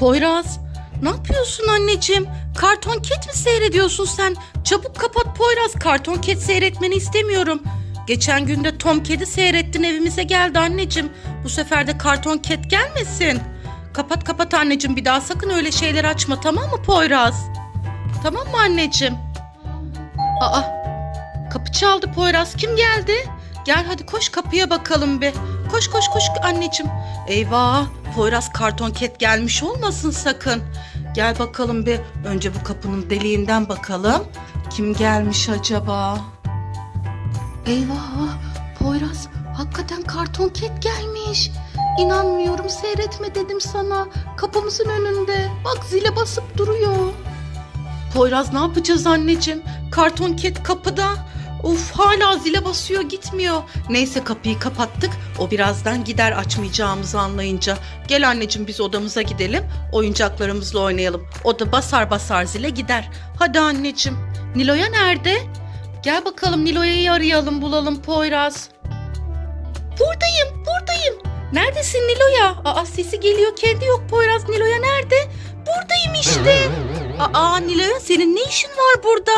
Poyraz, ne yapıyorsun anneciğim? Karton ket mi seyrediyorsun sen? Çabuk kapat Poyraz, karton ket seyretmeni istemiyorum. Geçen gün de Tom kedi seyrettin evimize geldi anneciğim. Bu sefer de karton ket gelmesin. Kapat kapat anneciğim bir daha sakın öyle şeyler açma tamam mı Poyraz? Tamam mı anneciğim? Aa kapı çaldı Poyraz kim geldi? Gel hadi koş kapıya bakalım bir. Koş koş koş anneciğim. Eyvah Poyraz karton ket gelmiş olmasın sakın. Gel bakalım bir önce bu kapının deliğinden bakalım. Kim gelmiş acaba? Eyvah Poyraz hakikaten karton ket gelmiş. İnanmıyorum seyretme dedim sana. Kapımızın önünde. Bak zile basıp duruyor. Poyraz ne yapacağız anneciğim? Karton ket kapıda. Uf hala zile basıyor gitmiyor. Neyse kapıyı kapattık. O birazdan gider açmayacağımızı anlayınca. Gel anneciğim biz odamıza gidelim. Oyuncaklarımızla oynayalım. O da basar basar zile gider. Hadi anneciğim. Nilo'ya nerede? Gel bakalım Nilo'yu arayalım bulalım Poyraz. Buradayım buradayım. Neredesin Nilo'ya? Aa sesi geliyor kendi yok Poyraz Nilo'ya nerede? Buradayım işte. Aa Nilo'ya senin ne işin var burada?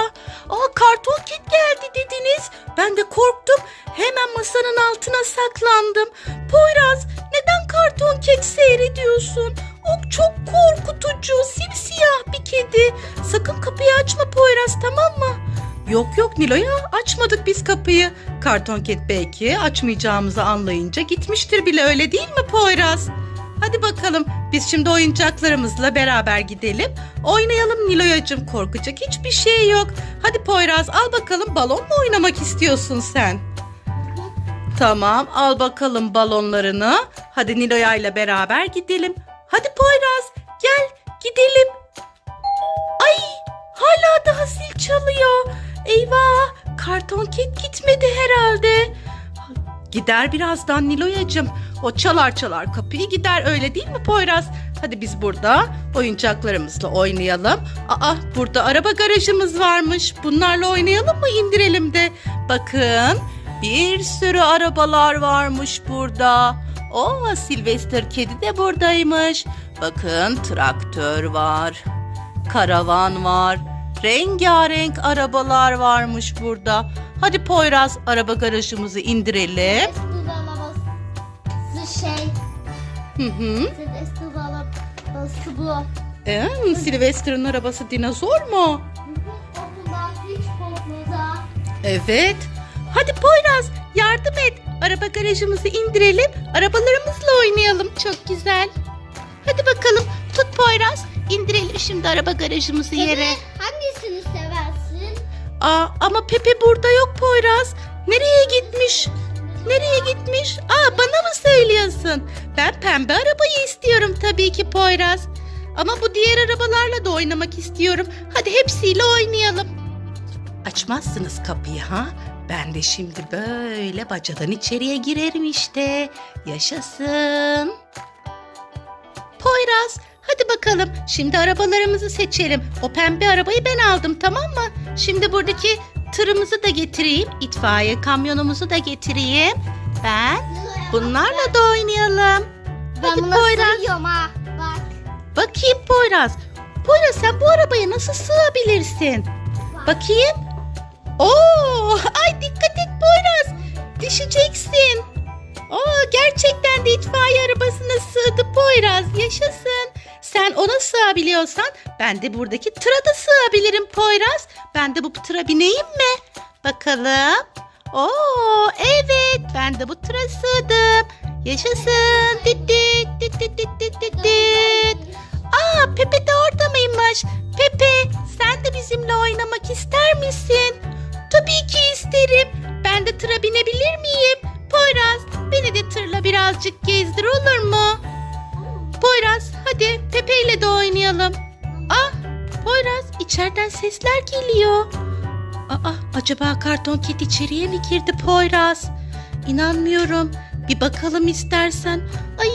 Aa karton kit geldi dediniz. Ben de korktum. Hemen masanın altına saklandım. Poyraz neden karton kit seyrediyorsun? O çok korkutucu simsiyah bir kedi. Sakın kapıyı açma Poyraz tamam mı? Yok yok Nilo'ya açmadık biz kapıyı. Karton ket belki açmayacağımızı anlayınca gitmiştir bile öyle değil mi Poyraz? Hadi bakalım biz şimdi oyuncaklarımızla beraber gidelim. Oynayalım Nilo'yacığım korkacak hiçbir şey yok. Hadi Poyraz al bakalım balon mu oynamak istiyorsun sen? Tamam al bakalım balonlarını. Hadi Nilo'ya ile beraber gidelim. Hadi Poyraz gel gidelim. Ay hala daha zil çalıyor. Eyvah karton ket gitmedi herhalde. Gider birazdan Nilo'yacığım. O çalar çalar kapıyı gider öyle değil mi Poyraz? Hadi biz burada oyuncaklarımızla oynayalım. Aa burada araba garajımız varmış. Bunlarla oynayalım mı indirelim de. Bakın bir sürü arabalar varmış burada. O Sylvester kedi de buradaymış. Bakın traktör var. Karavan var. Rengarenk arabalar varmış burada. Hadi Poyraz araba garajımızı indirelim. Destur arabası şey. Hı hı. Destur arabası bu. Ee, Sylvester'ın arabası dinozor mu? Evet. Hadi Poyraz yardım et. Araba garajımızı indirelim. Arabalarımızla oynayalım. Çok güzel. Hadi bakalım tut Poyraz. İndirelim şimdi araba garajımızı yere. Hangisini seversin? Aa, ama Pepe burada yok Poyraz. Nereye gitmiş? Nereye gitmiş? Aa bana mı söylüyorsun? Ben pembe arabayı istiyorum tabii ki Poyraz. Ama bu diğer arabalarla da oynamak istiyorum. Hadi hepsiyle oynayalım. Açmazsınız kapıyı ha? Ben de şimdi böyle bacadan içeriye girerim işte. Yaşasın. Bakalım şimdi arabalarımızı seçelim. O pembe arabayı ben aldım tamam mı? Şimdi buradaki tırımızı da getireyim. itfaiye kamyonumuzu da getireyim. Ben bunlarla da oynayalım. Ben Hadi Poyraz. ha. Bak. Bakayım Poyraz. Poyraz sen bu arabaya nasıl sığabilirsin? Bakayım. Oo, ay dikkat et Poyraz. Düşeceksin. Oo, gerçekten de itfaiye arabasına sığdı Poyraz. Yaşasın. Sen ona sığabiliyorsan ben de buradaki tıra da sığabilirim Poyraz. Ben de bu tıra bineyim mi? Bakalım. Oo, evet ben de bu tıra sığdım. Yaşasın. Dit dit dit dit dit dit dit dit. Aa Pepe de orada mıymış? Pepe sen de bizimle oynamak ister misin? Tabii ki isterim. Ben de tıra binebilir miyim? Poyraz beni de tırla birazcık gezdir olur mu? Poyraz hadi Pepe ile de oynayalım. Ah Poyraz içeriden sesler geliyor. Aa acaba karton ket içeriye mi girdi Poyraz? İnanmıyorum. Bir bakalım istersen. Ay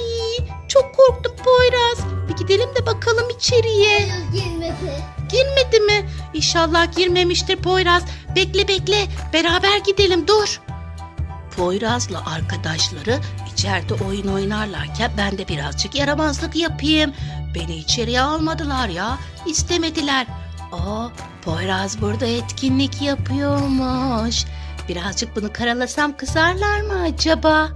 çok korktum Poyraz. Bir gidelim de bakalım içeriye. Girmedi. Girmedi mi? İnşallah girmemiştir Poyraz. Bekle bekle. Beraber gidelim dur. Poyraz'la arkadaşları içeride oyun oynarlarken ben de birazcık yaramazlık yapayım. beni içeriye almadılar ya. İstemediler. Aa, Poyraz burada etkinlik yapıyormuş. Birazcık bunu karalasam kızarlar mı acaba?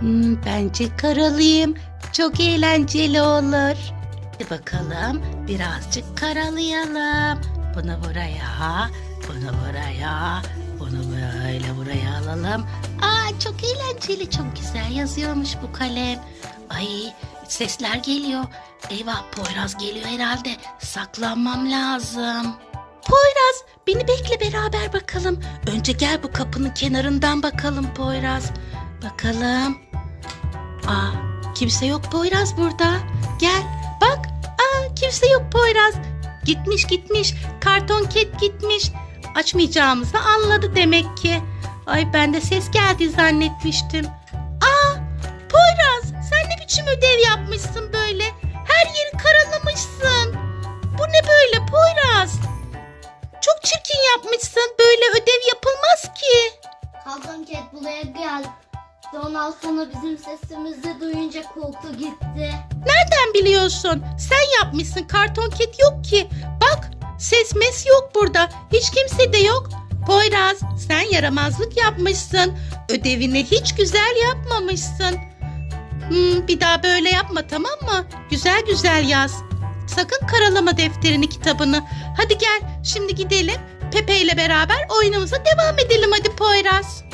Hmm, bence karalayayım. Çok eğlenceli olur. Hadi bakalım birazcık karalayalım. Bunu buraya, bunu buraya, bunu böyle buraya alalım. Aa çok eğlenceli, çok güzel yazıyormuş bu kalem. Ay sesler geliyor. Eyvah Poyraz geliyor herhalde. Saklanmam lazım. Poyraz beni bekle beraber bakalım. Önce gel bu kapının kenarından bakalım Poyraz. Bakalım. Aa kimse yok Poyraz burada. Gel bak. Aa kimse yok Poyraz. Gitmiş gitmiş. Karton ket gitmiş. Açmayacağımızı anladı demek ki. Ay ben de ses geldi zannetmiştim. Aa Poyraz sen ne biçim ödev yapmışsın böyle? Her yeri karalamışsın. Bu ne böyle Poyraz? Çok çirkin yapmışsın. Böyle ödev yapılmaz ki. Karton Cat buraya geldi. Ondan sonra bizim sesimizi duyunca korktu gitti. Nereden biliyorsun? Sen yapmışsın. Karton ket yok ki. Bak ses mes yok burada. Hiç kimse de yok. Poyraz sen yaramazlık yapmışsın. Ödevini hiç güzel yapmamışsın. Hmm, bir daha böyle yapma tamam mı? Güzel güzel yaz. Sakın karalama defterini kitabını. Hadi gel şimdi gidelim. Pepe ile beraber oyunumuza devam edelim hadi Poyraz.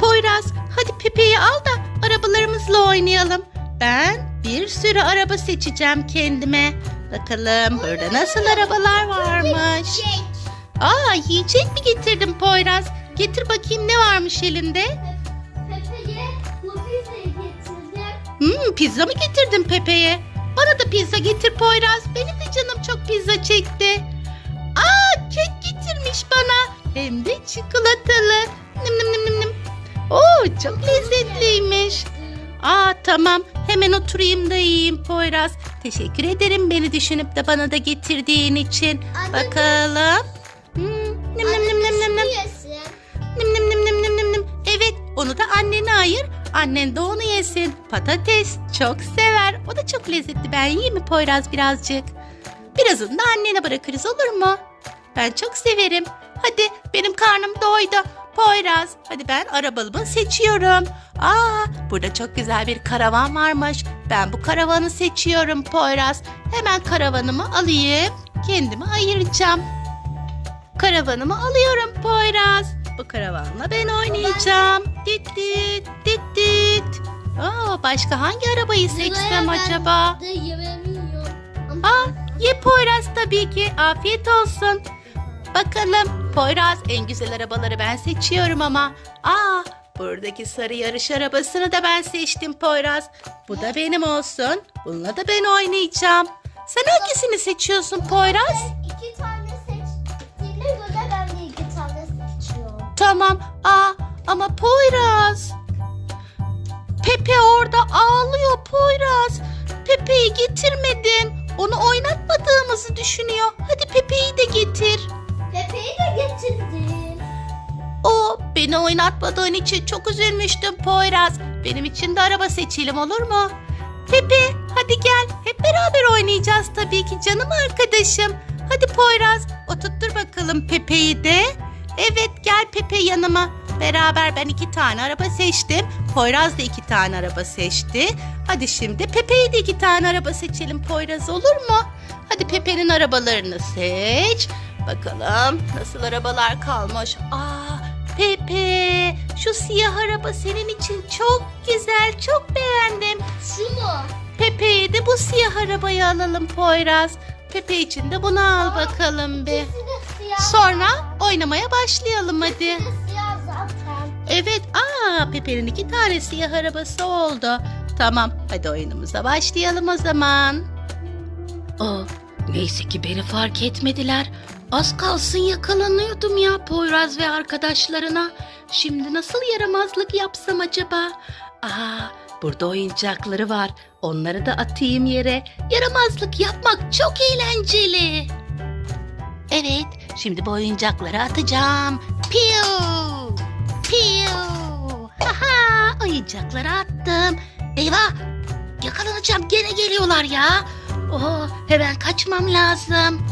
Poyraz hadi Pepe'yi al da arabalarımızla oynayalım. Ben bir sürü araba seçeceğim kendime. Bakalım burada nasıl arabalar varmış. Aa yiyecek mi getirdim Poyraz? Getir bakayım ne varmış elinde? Pepe'ye bu pizzayı getirdim. Hmm, pizza mı getirdin Pepe'ye? Bana da pizza getir Poyraz. Benim de canım çok pizza çekti. Aa kek getirmiş bana. Hem de çikolatalı. Nim nim nim nim nim. Oo çok lezzetliymiş. Aa tamam hemen oturayım da yiyeyim Poyraz. Teşekkür ederim beni düşünüp de bana da getirdiğin için. Anne, Bakalım. Onu da annene ayır. Annen de onu yesin. Patates çok sever. O da çok lezzetli. Ben yiyeyim mi Poyraz birazcık? Birazını da annene bırakırız olur mu? Ben çok severim. Hadi benim karnım doydu. Poyraz hadi ben arabalımı seçiyorum. Aa burada çok güzel bir karavan varmış. Ben bu karavanı seçiyorum Poyraz. Hemen karavanımı alayım. Kendimi ayıracağım. Karavanımı alıyorum Poyraz. Bu karavanla ben oynayacağım. Dit dit dit dit. Aa, başka hangi arabayı seçsem acaba? Aa, ye Poyraz tabii ki. Afiyet olsun. Bakalım Poyraz en güzel arabaları ben seçiyorum ama. Aa, buradaki sarı yarış arabasını da ben seçtim Poyraz. Bu da benim olsun. Bununla da ben oynayacağım. Sen hangisini seçiyorsun Poyraz? Tamam. Aa ama Poyraz. Pepe orada ağlıyor Poyraz. Pepe'yi getirmedin. Onu oynatmadığımızı düşünüyor. Hadi Pepe'yi de getir. Pepe'yi de getirdim. O beni oynatmadığın için çok üzülmüştüm Poyraz. Benim için de araba seçelim olur mu? Pepe hadi gel. Hep beraber oynayacağız tabii ki canım arkadaşım. Hadi Poyraz oturttur bakalım Pepe'yi de. Evet gel Pepe yanıma. Beraber ben iki tane araba seçtim. Poyraz da iki tane araba seçti. Hadi şimdi Pepe'yi de iki tane araba seçelim Poyraz olur mu? Hadi Pepe'nin arabalarını seç. Bakalım nasıl arabalar kalmış. Aa Pepe şu siyah araba senin için çok güzel çok beğendim. Şu mu? Pepe'ye de bu siyah arabayı alalım Poyraz. Pepe için de bunu al bakalım bir. Sonra oynamaya başlayalım hadi. Siyah zaten. Evet, aa Pepe'nin iki tane siyah arabası oldu. Tamam, hadi oyunumuza başlayalım o zaman. Aa, neyse ki beni fark etmediler. Az kalsın yakalanıyordum ya Poyraz ve arkadaşlarına. Şimdi nasıl yaramazlık yapsam acaba? Aa, burada oyuncakları var. Onları da atayım yere. Yaramazlık yapmak çok eğlenceli. Evet, şimdi bu oyuncakları atacağım. Piu! Piu! Haha, oyuncakları attım. Eyvah! yakalanacağım gene geliyorlar ya. Oo, hemen kaçmam lazım.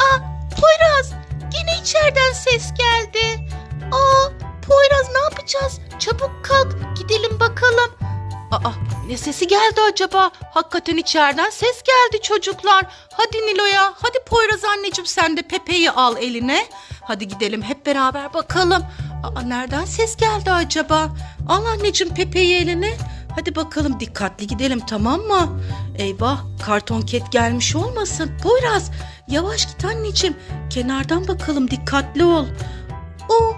Aa Poyraz gene içeriden ses geldi. Aa Poyraz ne yapacağız? Çabuk kalk gidelim bakalım. Aa ne sesi geldi acaba? Hakikaten içeriden ses geldi çocuklar. Hadi Nilo'ya hadi Poyraz anneciğim sen de Pepe'yi al eline. Hadi gidelim hep beraber bakalım. Aa nereden ses geldi acaba? Al anneciğim Pepe'yi eline. Hadi bakalım dikkatli gidelim tamam mı? Eyvah karton ket gelmiş olmasın. Poyraz yavaş git anneciğim. Kenardan bakalım dikkatli ol. O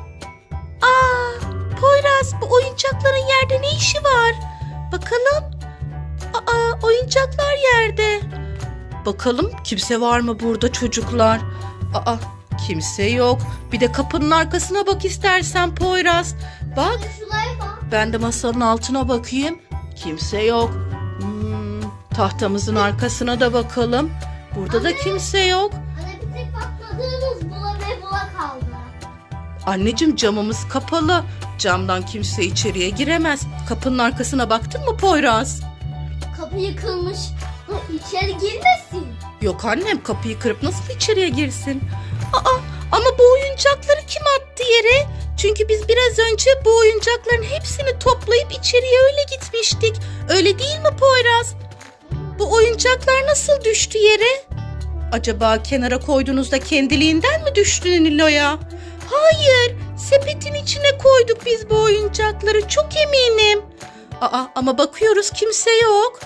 Aa Poyraz bu oyuncakların yerde ne işi var? Bakalım. Aa oyuncaklar yerde. Bakalım kimse var mı burada çocuklar? Aa kimse yok. Bir de kapının arkasına bak istersen Poyraz. Bak ben de masanın altına bakayım. Kimse yok. Hmm, tahtamızın arkasına da bakalım. Burada da kimse yok. Anne bir tek bakmadığımız bula ve bula kaldı. Anneciğim camımız kapalı. Camdan kimse içeriye giremez. Kapının arkasına baktın mı Poyraz? Kapı yıkılmış. İçeri girmesin. Yok annem kapıyı kırıp nasıl içeriye girsin? Aa ama bu oyuncakları kim attı yere? Çünkü biz biraz önce bu oyuncakların hepsini toplayıp içeriye öyle gitmiştik. Öyle değil mi Poyraz? Bu oyuncaklar nasıl düştü yere? Acaba kenara koyduğunuzda kendiliğinden mi düştü Nilo'ya? Hayır, sepetin içine koyduk biz bu oyuncakları çok eminim. Aa ama bakıyoruz kimse yok.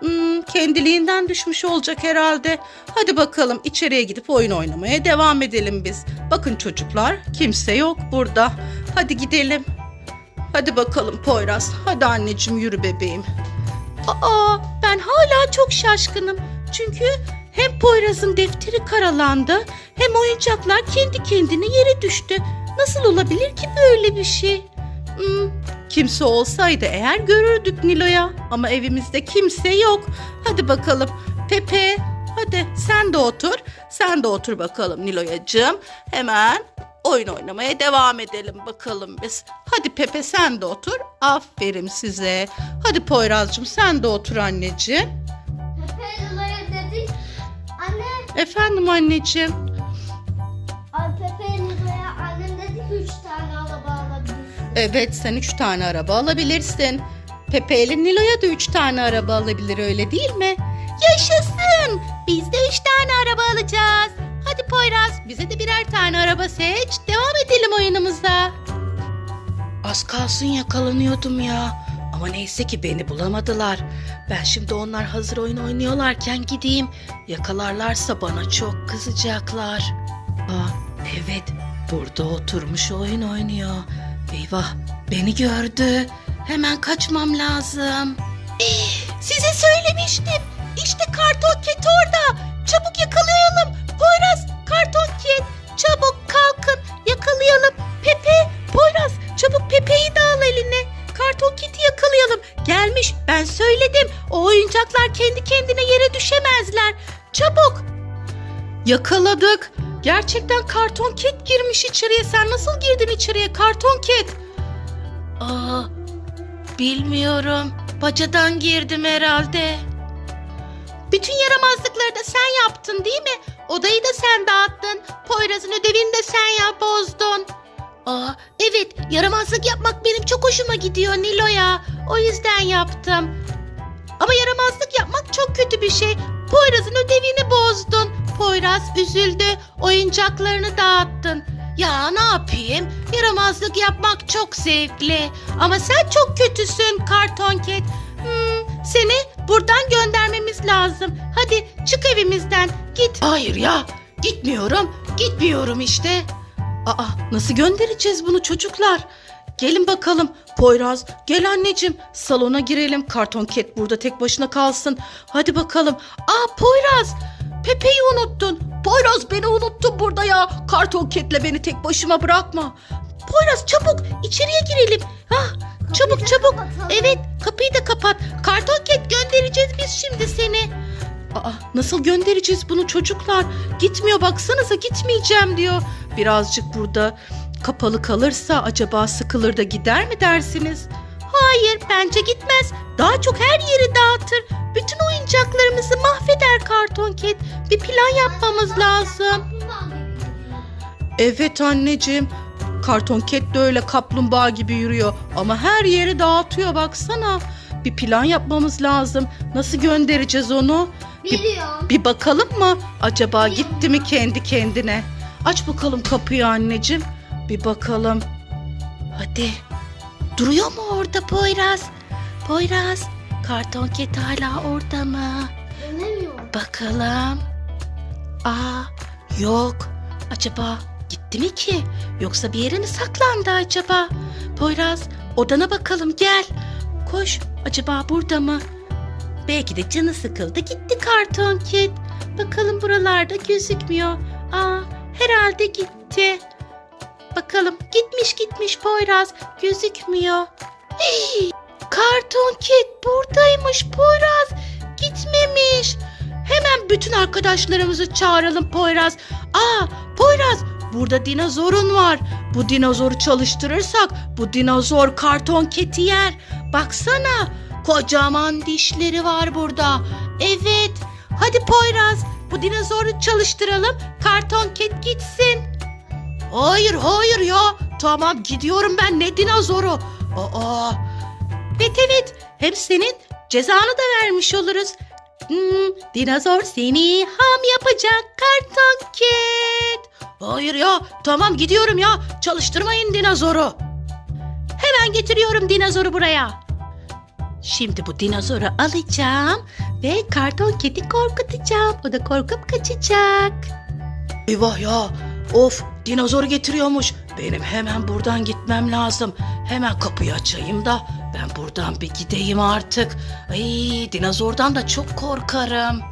Hmm, kendiliğinden düşmüş olacak herhalde. Hadi bakalım içeriye gidip oyun oynamaya devam edelim biz. Bakın çocuklar kimse yok burada. Hadi gidelim. Hadi bakalım Poyraz. Hadi anneciğim yürü bebeğim. Aa ben hala çok şaşkınım. Çünkü hem Poyraz'ın defteri karalandı hem oyuncaklar kendi kendine yere düştü. Nasıl olabilir ki böyle bir şey? Hmm, kimse olsaydı eğer görürdük Nilo'ya ama evimizde kimse yok. Hadi bakalım Pepe hadi sen de otur. Sen de otur bakalım Nilo'yacığım. Hemen oyun oynamaya devam edelim bakalım biz. Hadi Pepe sen de otur. Aferin size. Hadi Poyraz'cığım sen de otur anneciğim. Pepe Lula'ya dedik. Anne, Efendim anneciğim. ay Pepe Evet sen üç tane araba alabilirsin. Pepe ile Nilo'ya da üç tane araba alabilir öyle değil mi? Yaşasın! Biz de üç tane araba alacağız. Hadi Poyraz bize de birer tane araba seç. Devam edelim oyunumuza. Az kalsın yakalanıyordum ya. Ama neyse ki beni bulamadılar. Ben şimdi onlar hazır oyun oynuyorlarken gideyim. Yakalarlarsa bana çok kızacaklar. Aa, evet burada oturmuş oyun oynuyor. Eyvah beni gördü. Hemen kaçmam lazım. Eh, size söylemiştim. İşte karton ket orada. Çabuk yakalayalım. Poyraz karton ket. Çabuk kalkın yakalayalım. Pepe Poyraz çabuk Pepe'yi de al eline. Karton keti yakalayalım. Gelmiş ben söyledim. O oyuncaklar kendi kendine yere düşemezler. Çabuk. Yakaladık. Gerçekten karton ket girmiş içeriye. Sen nasıl girdin içeriye karton ket? Aa, bilmiyorum. Bacadan girdim herhalde. Bütün yaramazlıkları da sen yaptın değil mi? Odayı da sen dağıttın. Poyraz'ın ödevini de sen ya bozdun. Aa, evet yaramazlık yapmak benim çok hoşuma gidiyor Nilo'ya. O yüzden yaptım. Ama yaramazlık yapmak çok kötü bir şey. Poyraz'ın ödevini bozdun. Poyraz üzüldü. Oyuncaklarını dağıttın. Ya ne yapayım? Yaramazlık yapmak çok zevkli. Ama sen çok kötüsün karton ket. Hmm, seni buradan göndermemiz lazım. Hadi çık evimizden. Git. Hayır ya. Gitmiyorum. Gitmiyorum işte. Aa nasıl göndereceğiz bunu çocuklar? Gelin bakalım Poyraz gel anneciğim salona girelim karton ket burada tek başına kalsın hadi bakalım aa Poyraz Pepe'yi unuttun Poyraz beni unuttun burada ya karton ketle beni tek başıma bırakma Poyraz çabuk içeriye girelim ha çabuk da çabuk kapatalım. evet kapıyı da kapat karton ket göndereceğiz biz şimdi seni Aa, nasıl göndereceğiz bunu çocuklar? Gitmiyor baksanıza gitmeyeceğim diyor. Birazcık burada kapalı kalırsa acaba sıkılır da gider mi dersiniz? Hayır bence gitmez. Daha çok her yeri dağıtır. Bütün oyuncaklarımızı mahveder karton ket. Bir plan yapmamız lazım. Evet anneciğim. Karton ket de öyle kaplumbağa gibi yürüyor. Ama her yeri dağıtıyor baksana. Bir plan yapmamız lazım. Nasıl göndereceğiz onu? Biliyorum. Bir bakalım mı? Acaba gitti mi kendi kendine? Aç bakalım kapıyı anneciğim. Bir bakalım. Hadi. Duruyor mu orada Poyraz? Poyraz, karton ket hala orada mı? Dönemiyorum. Bakalım. Aa, yok. Acaba gitti mi ki? Yoksa bir yere mi saklandı acaba? Poyraz, odana bakalım gel. Koş. Acaba burada mı? Belki de canı sıkıldı gitti karton kit. Bakalım buralarda gözükmüyor. Aa, herhalde gitti. Bakalım gitmiş gitmiş Poyraz gözükmüyor. Hii, karton kit buradaymış Poyraz. Gitmemiş. Hemen bütün arkadaşlarımızı çağıralım Poyraz. Aa Poyraz burada dinozorun var. Bu dinozoru çalıştırırsak bu dinozor karton keti yer. Baksana kocaman dişleri var burada. Evet hadi Poyraz bu dinozoru çalıştıralım. Karton ket gitsin. Hayır hayır ya. Tamam gidiyorum ben ne dinozoru. Aa. Evet evet hem senin cezanı da vermiş oluruz. Hmm, dinozor seni ham yapacak karton ket. Hayır ya tamam gidiyorum ya çalıştırmayın dinozoru. Hemen getiriyorum dinozoru buraya. Şimdi bu dinozoru alacağım ve karton keti korkutacağım. O da korkup kaçacak. Eyvah ya of dinozoru getiriyormuş. Benim hemen buradan gitmem lazım. Hemen kapıyı açayım da ben buradan bir gideyim artık. Ay dinozordan da çok korkarım.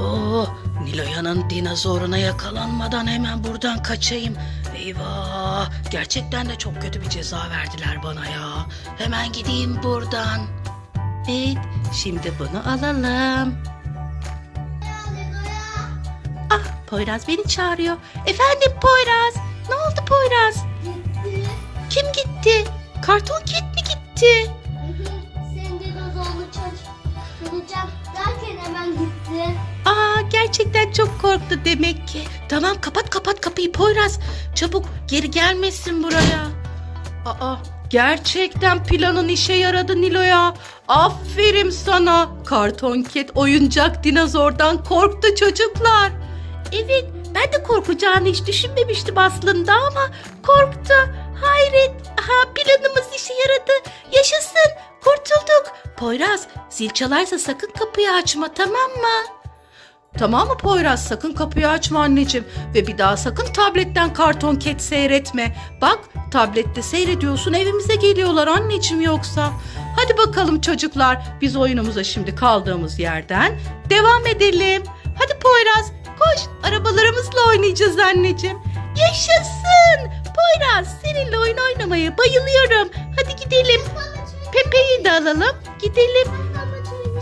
Oo, Niloya'nın dinozoruna yakalanmadan hemen buradan kaçayım. Eyvah, gerçekten de çok kötü bir ceza verdiler bana ya. Hemen gideyim buradan. Evet, şimdi bunu alalım. Poyraz beni çağırıyor. Efendim Poyraz, ne oldu Poyraz? Gitti. Kim gitti? Karton Kit mi gitti? Senin dinozorlu çalıştıracak derken hemen gitti. Aa gerçekten çok korktu demek ki. Tamam kapat kapat kapıyı Poyraz. Çabuk geri gelmesin buraya. Aa gerçekten planın işe yaradı Nilo'ya. Aferin sana. Karton ket oyuncak dinozordan korktu çocuklar. Evet ben de korkacağını hiç düşünmemiştim aslında ama korktu. Hayret. Aha planımız işe yaradı. Yaşasın. Kurtulduk. Poyraz zil çalarsa sakın kapıyı açma tamam mı? Tamam mı Poyraz? Sakın kapıyı açma anneciğim. Ve bir daha sakın tabletten karton ket seyretme. Bak tablette seyrediyorsun evimize geliyorlar anneciğim yoksa. Hadi bakalım çocuklar biz oyunumuza şimdi kaldığımız yerden devam edelim. Hadi Poyraz koş arabalarımızla oynayacağız anneciğim. Yaşasın! Poyraz seninle oyun oynamaya bayılıyorum. Hadi gidelim. Pepe'yi de alalım. Gidelim.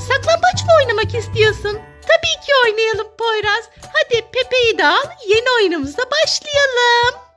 Saklambaç mı oynamak istiyorsun? Tabii ki oynayalım Poyraz. Hadi Pepe'yi de al. Yeni oyunumuza başlayalım.